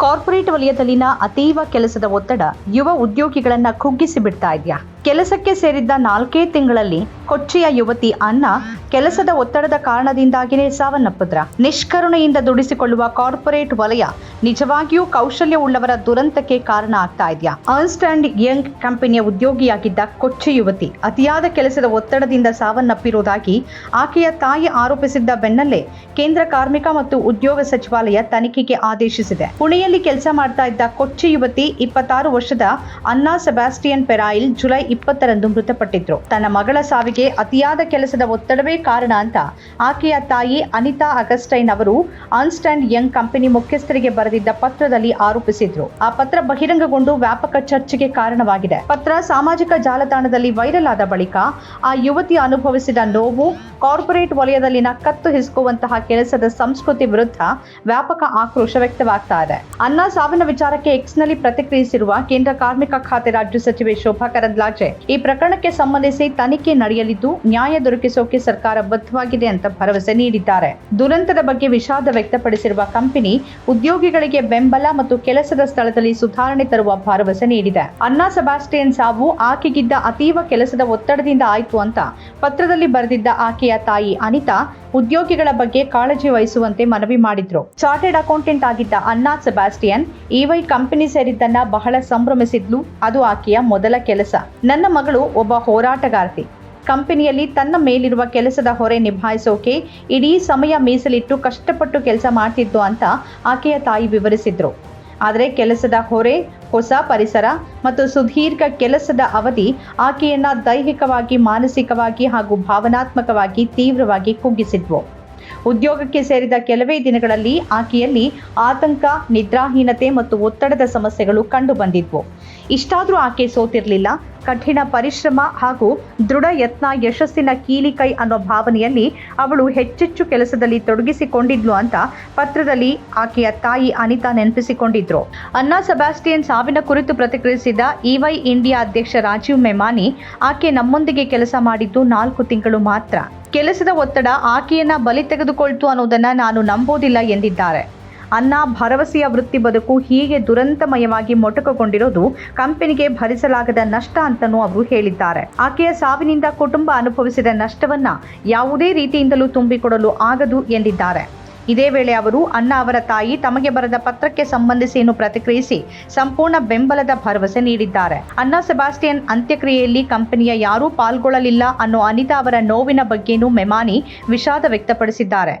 Corporate ವಲಯದಲ್ಲಿನ ಅತೀವ ಕೆಲಸದ ಒತ್ತಡ ಯುವ ಉದ್ಯೋಗಿಗಳನ್ನ ಕುಗ್ಗಿಸಿ ಬಿಡ್ತಾ ಇದೆಯಾ? ಕೆಲಸಕ್ಕೆ ಸೇರಿದ್ದ ನಾಲ್ಕೇ ತಿಂಗಳಲ್ಲಿ ಕೊಚ್ಚಿಯ ಯುವತಿ ಅನ್ನ ಕೆಲಸದ ಒತ್ತಡದ ಕಾರಣದಿಂದಾಗಿಯೇ ಸಾವನ್ನಪ್ಪಿದ್ರ. ನಿಷ್ಕರುಣೆಯಿಂದ ದುಡಿಸಿಕೊಳ್ಳುವ ಕಾರ್ಪೊರೇಟ್ ವಲಯ ನಿಜವಾಗಿಯೂ ಕೌಶಲ್ಯ ಉಳ್ಳವರ ದುರಂತಕ್ಕೆ ಕಾರಣ ಆಗ್ತಾ ಇದೆಯಾ? ಅರ್ನ್ಸ್ಟ್ ಯಂಗ್ ಕಂಪನಿಯ ಉದ್ಯೋಗಿಯಾಗಿದ್ದ ಕೊಚ್ಚಿ ಯುವತಿ ಅತಿಯಾದ ಕೆಲಸದ ಒತ್ತಡದಿಂದ ಸಾವನ್ನಪ್ಪಿರುವುದಾಗಿ ಆಕೆಯ ತಾಯಿ ಆರೋಪಿಸಿದ್ದ ಬೆನ್ನಲ್ಲೇ ಕೇಂದ್ರ ಕಾರ್ಮಿಕ ಮತ್ತು ಉದ್ಯೋಗ ಸಚಿವಾಲಯ ತನಿಖೆಗೆ ಆದೇಶಿಸಿದೆ. ಪುಣೆಯಲ್ಲಿ ಕೆಲಸ ಮಾಡ್ತಾ ಇದ್ದ ಕೊಚ್ಚಿ ಯುವತಿ ಇಪ್ಪತ್ತಾರು ವರ್ಷದ ಅನ್ನಾ ಸೆಬಾಸ್ಟಿಯನ್ ಪೆರಾಯಿಲ್ ಜುಲೈ ಇಪ್ಪತ್ತರಂದು ಮೃತಪಟ್ಟಿದ್ರು. ತನ್ನ ಮಗಳ ಸಾವಿಗೆ ಅತಿಯಾದ ಕೆಲಸದ ಒತ್ತಡವೇ ಕಾರಣ ಅಂತ. ಆಕೆಯ ತಾಯಿ ಅನಿತಾ ಅಗಸ್ಟೈನ್ ಅವರು ಅನ್ಸ್ಟ್ ಅಂಡ್ ಯಂಗ್ ಕಂಪನಿ ಮುಖ್ಯಸ್ಥರಿಗೆ ಬರೆದಿದ್ದ ಪತ್ರದಲ್ಲಿ ಆರೋಪಿಸಿದ್ರು. ಆ ಪತ್ರ ಬಹಿರಂಗಗೊಂಡು ವ್ಯಾಪಕ ಚರ್ಚೆಗೆ ಕಾರಣವಾಗಿದೆ. ಪತ್ರ ಸಾಮಾಜಿಕ ಜಾಲತಾಣದಲ್ಲಿ ವೈರಲ್ ಆದ ಬಳಿಕ ಆ ಯುವತಿ ಅನುಭವಿಸಿದ ನೋವು, ಕಾರ್ಪೊರೇಟ್ ವಲಯದಲ್ಲಿನ ಕತ್ತು ಹಿಸುಕುವಂತಹ ಕೆಲಸದ ಸಂಸ್ಕೃತಿ ವಿರುದ್ಧ ವ್ಯಾಪಕ ಆಕ್ರೋಶ ವ್ಯಕ್ತವಾಗ್ತಾ ಇದೆ. ಅನ್ನ ಸಾವಿನ ವಿಚಾರಕ್ಕೆ ಎಕ್ಸ್ನಲ್ಲಿ ಪ್ರತಿಕ್ರಿಯಿಸಿರುವ ಕೇಂದ್ರ ಕಾರ್ಮಿಕ ಖಾತೆ ರಾಜ್ಯ ಸಚಿವೆ ಶೋಭಾ ಕರಂದ್ಲಾಜೆ, ಈ ಪ್ರಕರಣಕ್ಕೆ ಸಂಬಂಧಿಸಿ ತನಿಖೆ ನಡೆಯಲಿದ್ದು ನ್ಯಾಯ ದೊರಕಿಸೋಕೆ ಸರ್ಕಾರ ಬದ್ಧವಾಗಿದೆ ಅಂತ ಭರವಸೆ ನೀಡಿದ್ದಾರೆ. ದುರಂತದ ಬಗ್ಗೆ ವಿಷಾದ ವ್ಯಕ್ತಪಡಿಸಿರುವ ಕಂಪನಿ ಉದ್ಯೋಗಿಗಳಿಗೆ ಬೆಂಬಲ ಮತ್ತು ಕೆಲಸದ ಸ್ಥಳದಲ್ಲಿ ಸುಧಾರಣೆ ತರುವ ಭರವಸೆ ನೀಡಿದೆ. ಅನ್ನಾ ಸೆಬಾಸ್ಟಿಯನ್ ಸಾವು ಆಕೆಗಿದ್ದ ಅತೀವ ಕೆಲಸದ ಒತ್ತಡದಿಂದ ಆಯ್ತು ಅಂತ ಪತ್ರದಲ್ಲಿ ಬರೆದಿದ್ದ ಆಕೆಯ ತಾಯಿ ಅನಿತಾ ಉದ್ಯೋಗಿಗಳ ಬಗ್ಗೆ ಕಾಳಜಿ ವಹಿಸುವಂತೆ ಮನವಿ ಮಾಡಿದ್ರು. ಚಾರ್ಟೆಡ್ ಅಕೌಂಟೆಂಟ್ ಆಗಿದ್ದ ಅನ್ನಾ ಸೆಬಾಸ್ಟಿಯನ್ ಇವೈ ಕಂಪನಿ ಸೇರಿದ್ದನ್ನ ಬಹಳ ಸಂಭ್ರಮಿಸಿದ್ಲು. ಅದು ಆಕೆಯ ಮೊದಲ ಕೆಲಸ. ನನ್ನ ಮಗಳು ಒಬ್ಬ ಹೋರಾಟಗಾರ್ತಿ. ಕಂಪನಿಯಲ್ಲಿ ತನ್ನ ಮೇಲಿರುವ ಕೆಲಸದ ಹೊರೆ ನಿಭಾಯಿಸೋಕೆ ಇಡೀ ಸಮಯ ಮೀಸಲಿಟ್ಟು ಕಷ್ಟಪಟ್ಟು ಕೆಲಸ ಮಾಡ್ತಿದ್ದು ಅಂತ ಆಕೆಯ ತಾಯಿ ವಿವರಿಸಿದ್ರು. ಆದರೆ ಕೆಲಸದ ಹೊರೆ, ಹೊಸ ಪರಿಸರ ಮತ್ತು ಸುದೀರ್ಘ ಕೆಲಸದ ಅವಧಿ ಆಕೆಯನ್ನ ದೈಹಿಕವಾಗಿ, ಮಾನಸಿಕವಾಗಿ ಹಾಗೂ ಭಾವನಾತ್ಮಕವಾಗಿ ತೀವ್ರವಾಗಿ ಕುಗ್ಗಿಸಿದ್ವು. ಉದ್ಯೋಗಕ್ಕೆ ಸೇರಿದ ಕೆಲವೇ ದಿನಗಳಲ್ಲಿ ಆಕೆಯಲ್ಲಿ ಆತಂಕ, ನಿದ್ರಾಹೀನತೆ ಮತ್ತು ಒತ್ತಡದ ಸಮಸ್ಯೆಗಳು ಕಂಡು ಬಂದಿದ್ವು ಇಷ್ಟಾದರೂ ಆಕೆ ಸೋತಿರಲಿಲ್ಲ. ಕಠಿಣ ಪರಿಶ್ರಮ ಹಾಗೂ ದೃಢ ಯತ್ನ, ಯಶಸ್ಸಿನ ಕೀಲಿಕೈ ಅನ್ನೋ ಭಾವನೆಯಲ್ಲಿ ಅವಳು ಹೆಚ್ಚೆಚ್ಚು ಕೆಲಸದಲ್ಲಿ ತೊಡಗಿಸಿಕೊಂಡಿದ್ಲು ಅಂತ ಪತ್ರದಲ್ಲಿ ಆಕೆಯ ತಾಯಿ ಅನಿತಾ ನೆನಪಿಸಿಕೊಂಡಿದ್ರು. ಅನ್ನಾ ಸೆಬಾಸ್ಟಿಯನ್ ಸಾವಿನ ಕುರಿತು ಪ್ರತಿಕ್ರಿಯಿಸಿದ ಇವೈ ಇಂಡಿಯಾ ಅಧ್ಯಕ್ಷ ರಾಜೀವ್ ಮೆಮಾನಿ, ಆಕೆ ನಮ್ಮೊಂದಿಗೆ ಕೆಲಸ ಮಾಡಿದ್ದು ನಾಲ್ಕು ತಿಂಗಳು ಮಾತ್ರ. ಕೆಲಸದ ಒತ್ತಡ ಆಕೆಯನ್ನ ಬಲಿ ತೆಗೆದುಕೊಳ್ತು ಅನ್ನೋದನ್ನು ನಾನು ನಂಬೋದಿಲ್ಲ ಎಂದಿದ್ದಾರೆ. ಅನ್ನ, ಭರವಸೆಯ ವೃತ್ತಿ ಬದುಕು ಹೀಗೆ ದುರಂತಮಯವಾಗಿ ಮೊಟಕಗೊಂಡಿರೋದು ಕಂಪನಿಗೆ ಭರಿಸಲಾಗದ ನಷ್ಟ ಅಂತಲೂ ಅವರು ಹೇಳಿದ್ದಾರೆ. ಆಕೆಯ ಸಾವಿನಿಂದ ಕುಟುಂಬ ಅನುಭವಿಸಿದ ನಷ್ಟವನ್ನ ಯಾವುದೇ ರೀತಿಯಿಂದಲೂ ತುಂಬಿಕೊಡಲು ಆಗದು ಎಂದಿದ್ದಾರೆ. ಇದೇ ವೇಳೆ ಅವರು ಅನ್ನ ಅವರ ತಾಯಿ ತಮಗೆ ಬರೆದ ಪತ್ರಕ್ಕೆ ಸಂಬಂಧಿಸಿ ಪ್ರತಿಕ್ರಿಯಿಸಿ ಸಂಪೂರ್ಣ ಬೆಂಬಲದ ಭರವಸೆ ನೀಡಿದ್ದಾರೆ. ಅನ್ನ ಸೆಬಾಸ್ಟಿಯನ್ ಅಂತ್ಯಕ್ರಿಯೆಯಲ್ಲಿ ಕಂಪನಿಯ ಯಾರೂ ಪಾಲ್ಗೊಳ್ಳಲಿಲ್ಲ ಅನ್ನೋ ಅನಿತಾ ಅವರ ನೋವಿನ ಬಗ್ಗೆನೂ ಮೆಮಾನಿ ವಿಷಾದ ವ್ಯಕ್ತಪಡಿಸಿದ್ದಾರೆ.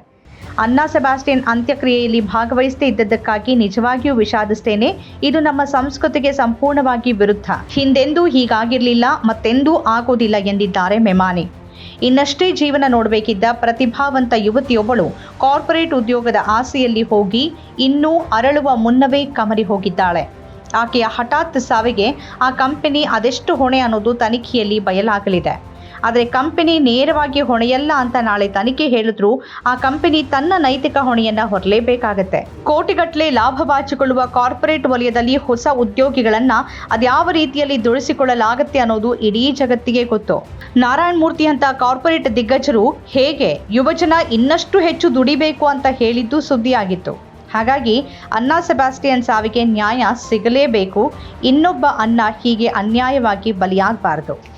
ಅಣ್ಣಾ ಸೆಬಾಸ್ಟಿಯನ್ ಅಂತ್ಯಕ್ರಿಯೆಯಲ್ಲಿ ಭಾಗವಹಿಸದೇ ಇದ್ದದ್ದಕ್ಕಾಗಿ ನಿಜವಾಗಿಯೂ ವಿಷಾದಿಸ್ತೇನೆ. ಇದು ನಮ್ಮ ಸಂಸ್ಕೃತಿಗೆ ಸಂಪೂರ್ಣವಾಗಿ ವಿರುದ್ಧ. ಹಿಂದೆಂದೂ ಹೀಗಾಗಿರಲಿಲ್ಲ, ಮತ್ತೆಂದೂ ಆಗೋದಿಲ್ಲ ಎಂದಿದ್ದಾರೆ ಮೆಮಾನಿ. ಇನ್ನಷ್ಟೇ ಜೀವನ ನೋಡಬೇಕಿದ್ದ ಪ್ರತಿಭಾವಂತ ಯುವತಿಯೊಬ್ಬಳು ಕಾರ್ಪೊರೇಟ್ ಉದ್ಯೋಗದ ಆಸೆಯಲ್ಲಿ ಹೋಗಿ ಇನ್ನೂ ಅರಳುವ ಮುನ್ನವೇ ಕಮರಿ ಹೋಗಿದ್ದಾಳೆ. ಆಕೆಯ ಹಠಾತ್ ಸಾವಿಗೆ ಆ ಕಂಪನಿ ಅದೆಷ್ಟು ಹೊಣೆ ಅನ್ನೋದು ತನಿಖೆಯಲ್ಲಿ ಬಯಲಾಗಲಿದೆ. ಆದರೆ ಕಂಪನಿ ನೇರವಾಗಿ ಹೊಣೆಯಲ್ಲ ಅಂತ ನಾಳೆ ತನಿಖೆ ಹೇಳಿದ್ರು, ಆ ಕಂಪನಿ ತನ್ನ ನೈತಿಕ ಹೊಣೆಯನ್ನ ಹೊರಲೇಬೇಕಾಗತ್ತೆ. ಕೋಟಿಗಟ್ಟಲೆ ಲಾಭ ಬಾಚಿಕೊಳ್ಳುವ ಕಾರ್ಪೊರೇಟ್ ವಲಯದಲ್ಲಿ ಹೊಸ ಉದ್ಯೋಗಿಗಳನ್ನ ಅದ್ಯಾವ ರೀತಿಯಲ್ಲಿ ದುಡಿಸಿಕೊಳ್ಳಲಾಗತ್ತೆ ಅನ್ನೋದು ಇಡೀ ಜಗತ್ತಿಗೆ ಗೊತ್ತು. ನಾರಾಯಣ ಮೂರ್ತಿ ಅಂತ ಕಾರ್ಪೊರೇಟ್ ದಿಗ್ಗಜರು ಹೇಗೆ ಯುವಜನ ಇನ್ನಷ್ಟು ಹೆಚ್ಚು ದುಡಿಬೇಕು ಅಂತ ಹೇಳಿದ್ದು ಸುದ್ದಿಯಾಗಿತ್ತು. ಹಾಗಾಗಿ ಅನ್ನ ಸೆಬಾಸ್ಟಿಯನ್ ಸಾವಿಗೆ ನ್ಯಾಯ ಸಿಗಲೇಬೇಕು, ಇನ್ನೊಬ್ಬ ಅನ್ನ ಹೀಗೆ ಅನ್ಯಾಯವಾಗಿ ಬಲಿಯಾಗಬಾರದು.